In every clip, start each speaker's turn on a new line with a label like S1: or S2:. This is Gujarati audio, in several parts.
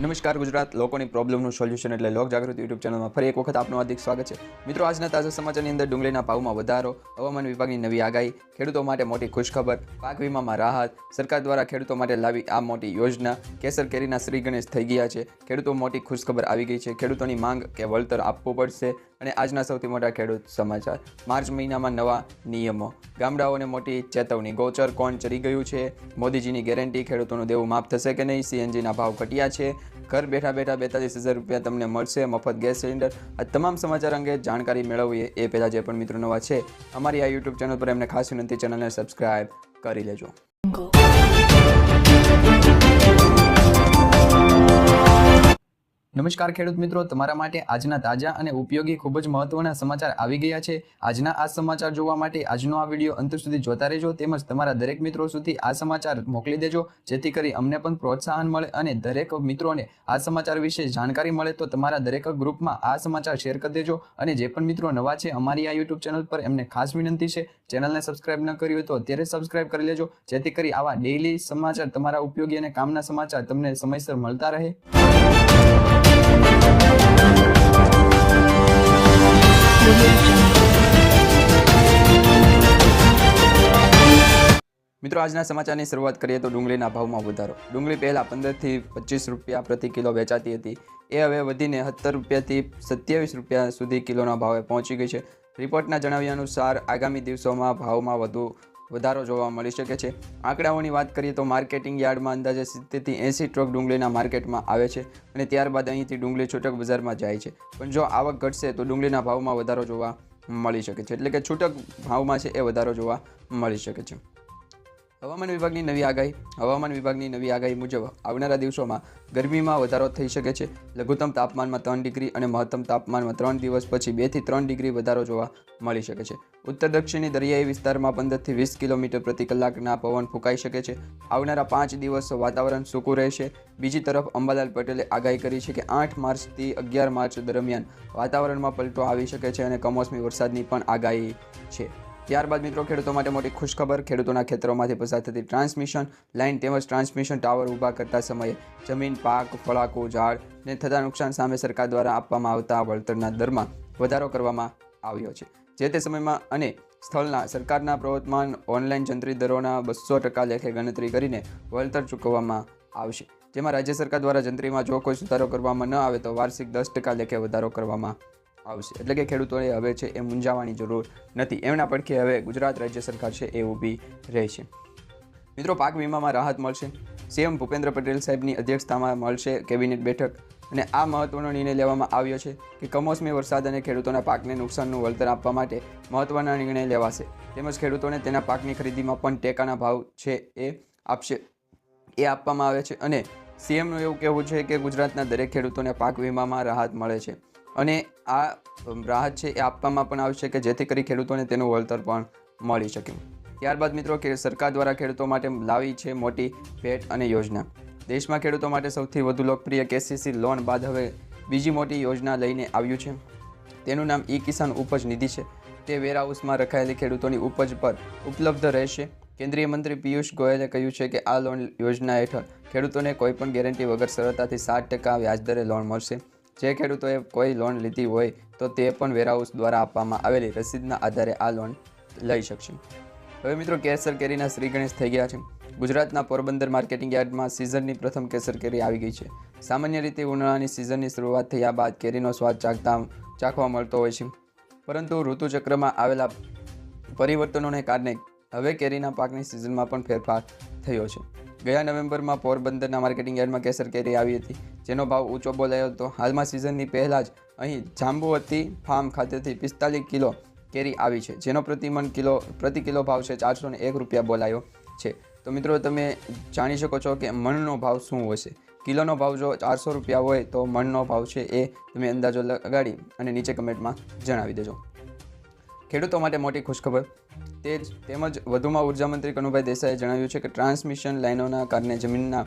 S1: નમસ્કાર ગુજરાત, લોકોની પ્રોબ્લેમનું સોલ્યુશન એટલે લોક જાગૃતિ યુટ્યુબ ચેનલમાં ફરી એક વખત આપનું હાર્દિક સ્વાગત છે. મિત્રો, આજના તાજા સમાચારની અંદર ડુંગળીના ભાવમાં વધારો, હવામાન વિભાગની નવી આગાહી, ખેડૂતો માટે મોટી ખુશખબર, પાક વીમામાં રાહત, સરકાર દ્વારા ખેડૂતો માટે લાવી આ મોટી યોજના, કેસર કેરીના શ્રી ગણેશ થઈ ગયા છે. ખેડૂતો મોટી ખુશખબર આવી ગઈ છે. ખેડૂતોની માંગ કે વળતર આપવું પડશે. અને આજના સૌથી મોટા ખેડૂત સમાચાર. માર્ચ મહિનામાં નવા નિયમો. ગામડાઓને મોટી ચેતવણી. ગોચર કોણ ચડી ગયું છે? મોદીજીની ગેરંટી ખેડૂતોનું દેવું માફ થશે કે નહીં? સીએનજીના ભાવ ઘટ્યા છે. ઘર બેઠા બેઠા બેતાલીસ હજાર રૂપિયા તમને મળશે. મફત ગેસ સિલિન્ડર. આ તમામ સમાચાર અંગે જાણકારી મેળવવી એ પહેલાં જે પણ મિત્રો નવા છે, અમારી આ યુટ્યુબ ચેનલ પર એમને ખાસ વિનંતી, ચેનલને સબસ્ક્રાઈબ કરી લેજો. નમસ્કાર ખેડૂત મિત્રો, તમારા માટે આજના તાજા અને ઉપયોગી ખૂબ જ મહત્વના સમાચાર આવી ગયા છે. આજના આ સમાચાર જોવા માટે આજનો આ વીડિયો અંત સુધી જોતા રહેજો તેમજ તમારા દરેક મિત્રો સુધી આ સમાચાર મોકલી દેજો, જેથી કરી અમને પણ પ્રોત્સાહન મળે અને દરેક મિત્રોને આ સમાચાર વિશે જાણકારી મળે તો તમારા દરેક ગ્રુપમાં આ સમાચાર શેર કરી દેજો અને જે પણ મિત્રો નવા છે અમારી આ યુટ્યુબ ચેનલ પર એમને ખાસ વિનંતી છે, ચેનલને સબસ્ક્રાઇબ ન કરી હોય તો અત્યારે સબસ્ક્રાઇબ કરી લેજો, જેથી કરી આવા ડેઇલી સમાચાર, તમારા ઉપયોગી અને કામના સમાચાર તમને સમયસર મળતા રહે. મિત્રો, આજના સમાચારની શરૂઆત કરીએ તો ડુંગળીના ભાવમાં વધારો. ડુંગળી પહેલાં પંદરથી પચીસ રૂપિયા પ્રતિ કિલો વેચાતી હતી. એ હવે વધીને સત્તર રૂપિયાથી સત્યાવીસ રૂપિયા સુધી કિલોના ભાવે પહોંચી ગઈ છે. રિપોર્ટના જણાવ્યા અનુસાર, આગામી દિવસોમાં ભાવમાં વધુ વધારો જોવા મળી શકે છે. આંકડાઓની વાત કરીએ તો માર્કેટિંગ યાર્ડમાં અંદાજે સિત્તેરથી એંસી ટ્રક ડુંગળીના માર્કેટમાં આવે છે અને ત્યારબાદ અહીંથી ડુંગળી છૂટક બજારમાં જાય છે. પણ જો આવક ઘટશે તો ડુંગળીના ભાવમાં વધારો જોવા મળી શકે છે. એટલે કે છૂટક ભાવમાં છે એ વધારો જોવા મળી શકે છે. હવામાન વિભાગની નવી આગાહી, હવામાન વિભાગની નવી આગાહી મુજબ આવનારા દિવસોમાં ગરમીમાં વધારો થઈ શકે છે. લઘુત્તમ તાપમાનમાં ત્રણ ડિગ્રી અને મહત્તમ તાપમાનમાં ત્રણ દિવસ પછી બેથી ત્રણ ડિગ્રી વધારો જોવા મળી શકે છે. ઉત્તર દક્ષિણી દરિયાઈ વિસ્તારમાં પંદરથી વીસ કિલોમીટર પ્રતિ કલાકના પવન ફૂંકાઈ શકે છે. આવનારા પાંચ દિવસ વાતાવરણ સૂકું રહેશે. બીજી તરફ અંબાલાલ પટેલે આગાહી કરી છે કે આઠ માર્ચથી અગિયાર માર્ચ દરમિયાન વાતાવરણમાં પલટો આવી શકે છે અને કમોસમી વરસાદની પણ આગાહી છે. ત્યારબાદ મિત્રો, ખેડૂતો માટે મોટી ખુશખબર, ખેડૂતોના ખેતરોમાંથી પસાર થતી ટ્રાન્સમિશન લાઇન તેમજ ટ્રાન્સમિશન ટાવર ઊભા કરતા સમયે જમીન, પાક, ફળાકો, ઝાડ ને થતા નુકસાન સામે સરકાર દ્વારા આપવામાં આવતા વળતરના દરમાં વધારો કરવામાં આવ્યો છે. જે તે સમયમાં અને સ્થળના સરકારના પ્રવર્તમાન ઓનલાઈન જંત્રી દરોના બસો ટકા લેખે ગણતરી કરીને વળતર ચૂકવવામાં આવશે. જેમાં રાજ્ય સરકાર દ્વારા જંત્રીમાં જો કોઈ સુધારો કરવામાં ન આવે તો વાર્ષિક દસ ટકા લેખે વધારો કરવામાં આવશે. એટલે કે ખેડૂતોએ હવે છે એ મૂંઝાવાની જરૂર નથી. એમના પડખે હવે ગુજરાત રાજ્ય સરકાર છે એ ઊભી રહેશે. મિત્રો, પાક વીમામાં રાહત મળશે. સીએમ ભૂપેન્દ્ર પટેલ સાહેબની અધ્યક્ષતામાં મળશે કેબિનેટ બેઠક અને આ મહત્વનો નિર્ણય લેવામાં આવ્યો છે કે કમોસમી વરસાદ અને ખેડૂતોના પાકને નુકસાનનું વળતર આપવા માટે મહત્વના નિર્ણય લેવાશે. તેમજ ખેડૂતોને તેના પાકની ખરીદીમાં પણ ટેકાના ભાવ છે એ આપશે, એ આપવામાં આવે છે. અને સીએમનું એવું કહેવું છે કે ગુજરાતના દરેક ખેડૂતોને પાક વીમામાં રાહત મળે છે. અને આ રાહત છે એ આપવામાં પણ આવશે કે જેથી કરી ખેડૂતોને તેનું વળતર પણ મળી શકે. ત્યારબાદ મિત્રો કે સરકાર દ્વારા ખેડૂતો માટે લાવી છે મોટી ભેટ અને યોજના. દેશમાં ખેડૂતો માટે સૌથી વધુ લોકપ્રિય કેસીસી લોન બાદ હવે બીજી મોટી યોજના લઈને આવ્યું છે. તેનું નામ ઈ કિસાન ઉપજ નિધિ છે. તે વેરહાઉસમાં રખાયેલી ખેડૂતોની ઉપજ પર ઉપલબ્ધ રહેશે. કેન્દ્રીય મંત્રી પિયુષ ગોયલે કહ્યું છે કે આ લોન યોજના હેઠળ ખેડૂતોને કોઈપણ ગેરંટી વગર સરળતાથી સાત ટકા વ્યાજદરે લોન મળશે. જે ખેડૂતોએ કોઈ લોન લીધી હોય તો તે પણ વેરહાઉસ દ્વારા આપવામાં આવેલી રસીદના આધારે આ લોન લઈ શકશે. હવે મિત્રો કેસર કેરીના શ્રી ગણેશ થઈ ગયા છે. ગુજરાતના પોરબંદર માર્કેટિંગ યાર્ડમાં સિઝનની પ્રથમ કેસર કેરી આવી ગઈ છે. સામાન્ય રીતે ઉનાળાની સિઝનની શરૂઆત થયા બાદ કેરીનો સ્વાદ ચાખતા ચાખવા મળતો હોય છે. પરંતુ ઋતુચક્રમાં આવેલા પરિવર્તનોને કારણે હવે કેરીના પાકની સિઝનમાં પણ ફેરફાર થયો છે. ગયા નવેમ્બરમાં પોરબંદરના માર્કેટિંગ યાર્ડમાં કેસર કેરી આવી હતી. જેનો ભાવ ઊંચો બોલાયો હતો. હાલમાં સિઝનની પહેલાં જ અહીં જાંબુવતી ફાર્મ ખાતેથી પિસ્તાલીસ કિલો કેરી આવી છે, જેનો પ્રતિમન કિલો, પ્રતિ કિલો ભાવ છે ચારસો એક રૂપિયા બોલાયો છે. તો મિત્રો, તમે જાણી શકો છો કે મણનો ભાવ શું હશે? કિલોનો ભાવ જો ચારસો રૂપિયા હોય તો મણનો ભાવ છે એ તમે અંદાજો લગાડી અને નીચે કમેન્ટમાં જણાવી દેજો. ખેડૂતો માટે મોટી ખુશખબર. તે જ તેમજ વધુમાં ઊર્જા મંત્રી કનુભાઈ દેસાઈએ જણાવ્યું છે કે ટ્રાન્સમિશન લાઇનોના કારણે જમીનના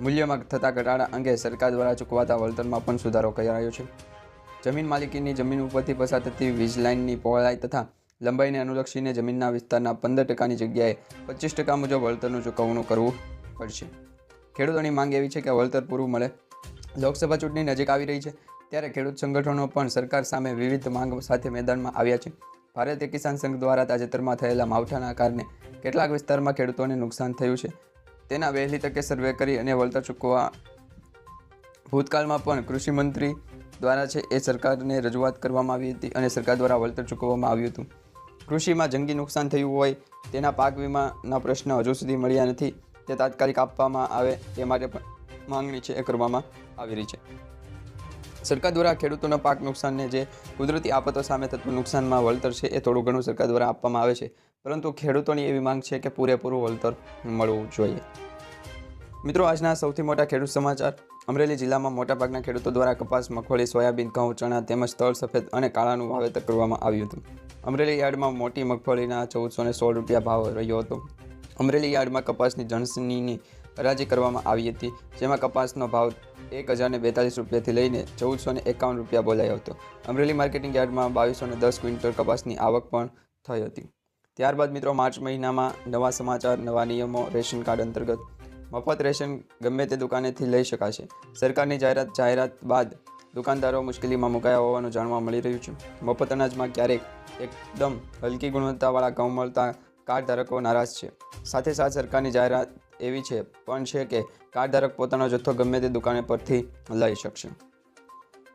S1: મૂલ્યમાં થતા ઘટાડા અંગે સરકાર દ્વારા ચૂકવાતા વળતરમાં પણ સુધારો કરાયો છે. જમીન માલિકીની જમીન ઉપરથી પસાર થતી વીજ લાઇનની પહોળાઈ તથા લંબાઈને અનુલક્ષીને જમીનના વિસ્તારના પંદર ટકાની જગ્યાએ પચીસ ટકા મુજબ વળતરનું ચૂકવણું કરવું પડશે. ખેડૂતોની માંગ એવી છે કે વળતર પૂરું મળે. લોકસભા ચૂંટણી નજીક આવી રહી છે, ત્યારે ખેડૂત સંગઠનો પણ સરકાર સામે વિવિધ માંગ સાથે મેદાનમાં આવ્યા છે. ભારતીય કિસાન સંઘ દ્વારા તાજેતરમાં થયેલા માવઠાના કારણે કેટલાક વિસ્તારમાં ખેડૂતોને નુકસાન થયું છે. તેના વહેલી તકે સર્વે કરી અને વળતર ચૂકવવા ભૂતકાળમાં પણ કૃષિ મંત્રી દ્વારા છે એ સરકારને રજૂઆત કરવામાં આવી હતી અને સરકાર દ્વારા વળતર ચૂકવવામાં આવ્યું હતું. કૃષિમાં જંગી નુકસાન થયું હોય તેના પાક વીમાના પ્રશ્ન હજુ સુધી મળ્યા નથી. તે તાત્કાલિક આપવામાં આવે તે માટે પણ માંગણી છે એ કરવામાં આવી રહી છે. સરકાર દ્વારા ખેડૂતોના પાક નુકસાનને જે કુદરતી આફતો સામે થતું નુકસાનમાં વળતર છે એ થોડું ઘણું સરકાર દ્વારા આપવામાં આવે છે. પરંતુ ખેડૂતોની એવી માંગ છે કે પૂરેપૂરું વળતર મળવું જોઈએ. મિત્રો, આજના સૌથી મોટા ખેડૂત સમાચાર. અમરેલી જિલ્લામાં મોટાભાગના ખેડૂતો દ્વારા કપાસ, મગફળી, સોયાબીન, ઘઉં, ચણા તેમજ તળ સફેદ અને કાળાનું વાવેતર કરવામાં આવ્યું હતું. અમરેલી યાર્ડમાં મોટી મગફળીના ચૌદસો સોળ રૂપિયા ભાવ રહ્યો હતો. અમરેલી યાર્ડમાં કપાસની જણસીની હરાજી કરવામાં આવી હતી, જેમાં કપાસનો ભાવ એક હજારને બેતાલીસ રૂપિયાથી લઈને ચૌદસો ને એકાવન રૂપિયા બોલાયો હતો. અમરેલી માર્કેટિંગ યાર્ડમાં બાવીસો ને દસ ક્વિન્ટલ કપાસની આવક પણ થઈ હતી. ત્યારબાદ મિત્રો, માર્ચ મહિનામાં નવા સમાચાર, નવા નિયમો, રેશન કાર્ડ અંતર્ગત મફત રેશન ગમે તે દુકાનેથી લઈ શકાશે. સરકારની જાહેરાત જાહેરાત બાદ દુકાનદારો મુશ્કેલીમાં મુકાયા હોવાનું જાણવા મળી રહ્યું છે. મફત અનાજમાં ક્યારેક એકદમ હલકી ગુણવત્તાવાળા ઘઉં મળતા કાર્ડ ધારકો નારાજ છે. સાથે સાથે સરકારની જાહેરાત એવી છે, પણ છે કે કાર્ડ ધારક પોતાનો જથ્થો ગમે તે દુકાને પરથી લઈ શકશે.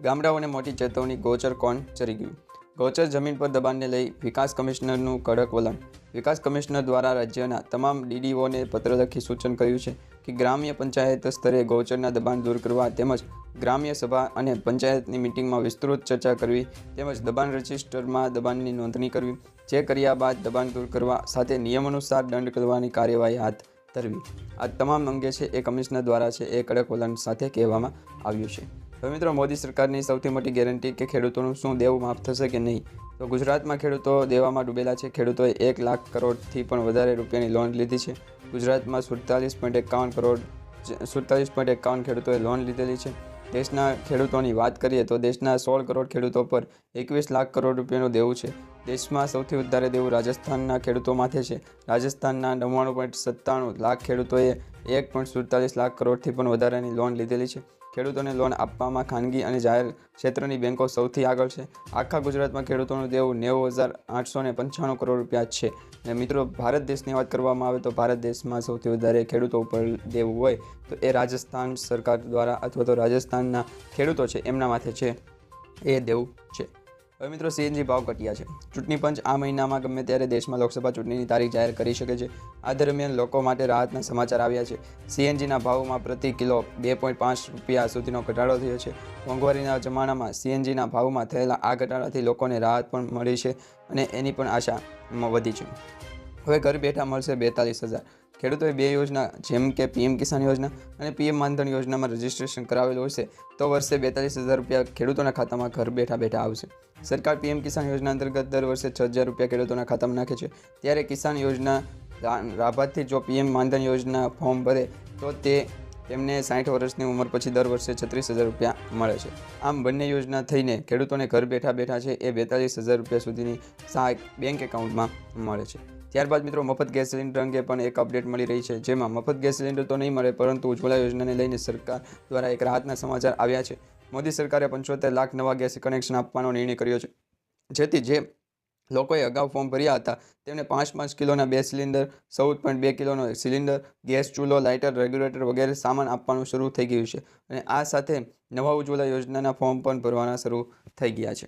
S1: ગામડાઓને મોટી ચેતવણી, ગોચર કોણ ચરી ગયું? ગોચર જમીન પર દબાણને લઈ વિકાસ કમિશનરનું કડક વલણ. વિકાસ કમિશનર દ્વારા રાજ્યના તમામ ડીડીઓને પત્ર લખી સૂચન કર્યું છે કે ગ્રામ્ય પંચાયત સ્તરે ગૌચરના દબાણ દૂર કરવા તેમજ ગ્રામ્ય સભા અને પંચાયતની મિટિંગમાં વિસ્તૃત ચર્ચા કરવી તેમજ દબાણ રજિસ્ટરમાં દબાણની નોંધણી કરવી, જે કર્યા બાદ દબાણ દૂર કરવા સાથે નિયમ અનુસાર દંડ કરવાની કાર્યવાહી હાથ ધરવી આ તમામ અંગે છે એ કમિશનર દ્વારા છે એ કડક વલણ સાથે કહેવામાં આવ્યું છે. તો મિત્રો, મોદી સરકારની સૌથી મોટી ગેરંટી કે ખેડૂતોનું શું દેવું માફ થશે કે નહીં? તો ગુજરાતમાં ખેડૂતો દેવામાં ડૂબેલા છે. ખેડૂતોએ એક લાખ કરોડથી પણ વધારે રૂપિયાની લોન લીધી છે. ગુજરાતમાં સુડતાલીસ પોઈન્ટ એકાવન કરોડ સુડતાલીસ પોઈન્ટ એકાવન ખેડૂતોએ લોન લીધેલી છે. દેશના ખેડૂતોની વાત કરીએ તો દેશના સોળ કરોડ ખેડૂતો પર એકવીસ લાખ કરોડ રૂપિયાનું દેવું છે. દેશમાં સૌથી વધારે દેવું રાજસ્થાનના ખેડૂતો માથે છે. રાજસ્થાનના નવ્વાણું પોઈન્ટ સત્તાણું લાખ ખેડૂતોએ એક પોઈન્ટ સુડતાલીસ લાખ કરોડથી પણ વધારાની લોન લીધેલી છે. ખેડૂતોને લોન આપવામાં ખાનગી અને જાહેર ક્ષેત્રની બેન્કો સૌથી આગળ છે. આખા ગુજરાતમાં ખેડૂતોનું દેવું નેવું હજાર આઠસો ને પંચાણું કરોડ રૂપિયા છે. અને મિત્રો, ભારત દેશની વાત કરવામાં આવે તો ભારત દેશમાં સૌથી વધારે ખેડૂતો ઉપર દેવું હોય તો એ રાજસ્થાન સરકાર દ્વારા અથવા તો રાજસ્થાનના ખેડૂતો છે. એમના માથે છે એ દેવું છે. હવે મિત્રો સીએનજી ભાવ ઘટ્યા છે. ચૂંટણી પંચ આ મહિનામાં ગમે ત્યારે દેશમાં લોકસભા ચૂંટણીની તારીખ જાહેર કરી શકે છે. આ દરમિયાન લોકો માટે રાહતના સમાચાર આવ્યા છે. સીએનજીના ભાવમાં પ્રતિ કિલો બે પોઈન્ટ પાંચ રૂપિયા સુધીનો ઘટાડો થયો છે. મોંઘવારીના જમાનામાં સીએનજીના ભાવમાં થયેલા આ ઘટાડાથી લોકોને રાહત પણ મળી છે અને એની પણ આશા વધી છે. હવે ઘર બેઠા મળશે બેતાલીસ હજાર. ખેડૂતોએ બે યોજના, જેમ કે પીએમ કિસાન યોજના અને પીએમ માનધન યોજનામાં રજીસ્ટ્રેશન કરાવેલું હશે તો વર્ષે બેતાલીસ હજાર રૂપિયા ખેડૂતોના ખાતામાં ઘર બેઠા બેઠા આવશે. સરકાર પીએમ કિસાન યોજના અંતર્ગત દર વર્ષે છ હજાર રૂપિયા ખેડૂતોના ખાતામાં નાખે છે. ત્યારે કિસાન યોજના લાભાર્થી જો પીએમ માનધન યોજના ફોર્મ ભરે, તો તે તેમને સાઠ વર્ષની ઉંમર પછી દર વર્ષે છત્રીસ હજાર રૂપિયા મળે છે. આમ બંને યોજના થઈને ખેડૂતોને ઘર બેઠા બેઠા છે એ બેતાલીસ હજાર રૂપિયા સુધીની સહાય બેંક એકાઉન્ટમાં મળે છે. ત્યારબાદ મિત્રો મફત ગેસ સિલિન્ડર અંગે પણ એક અપડેટ મળી રહી છે, જેમાં મફત ગેસ સિલિન્ડર તો નહીં મળે, પરંતુ ઉજ્જવલા યોજનાને લઈને સરકાર દ્વારા એક રાહતના સમાચાર આવ્યા છે. મોદી સરકારે પંચોતેર લાખ નવા ગેસ કનેક્શન આપવાનો નિર્ણય કર્યો છે, જેથી જે લોકોએ અગાઉ ફોર્મ ભર્યા હતા તેમણે પાંચ પાંચ કિલોના બે સિલિન્ડર, ચૌદ પોઈન્ટ બે કિલોનો સિલિન્ડર, ગેસ ચૂલો, લાઇટર, રેગ્યુલેટર વગેરે સામાન આપવાનું શરૂ થઈ ગયું છે અને આ સાથે નવા ઉજ્જવલા યોજનાના ફોર્મ પણ ભરવાના શરૂ થઈ ગયા છે.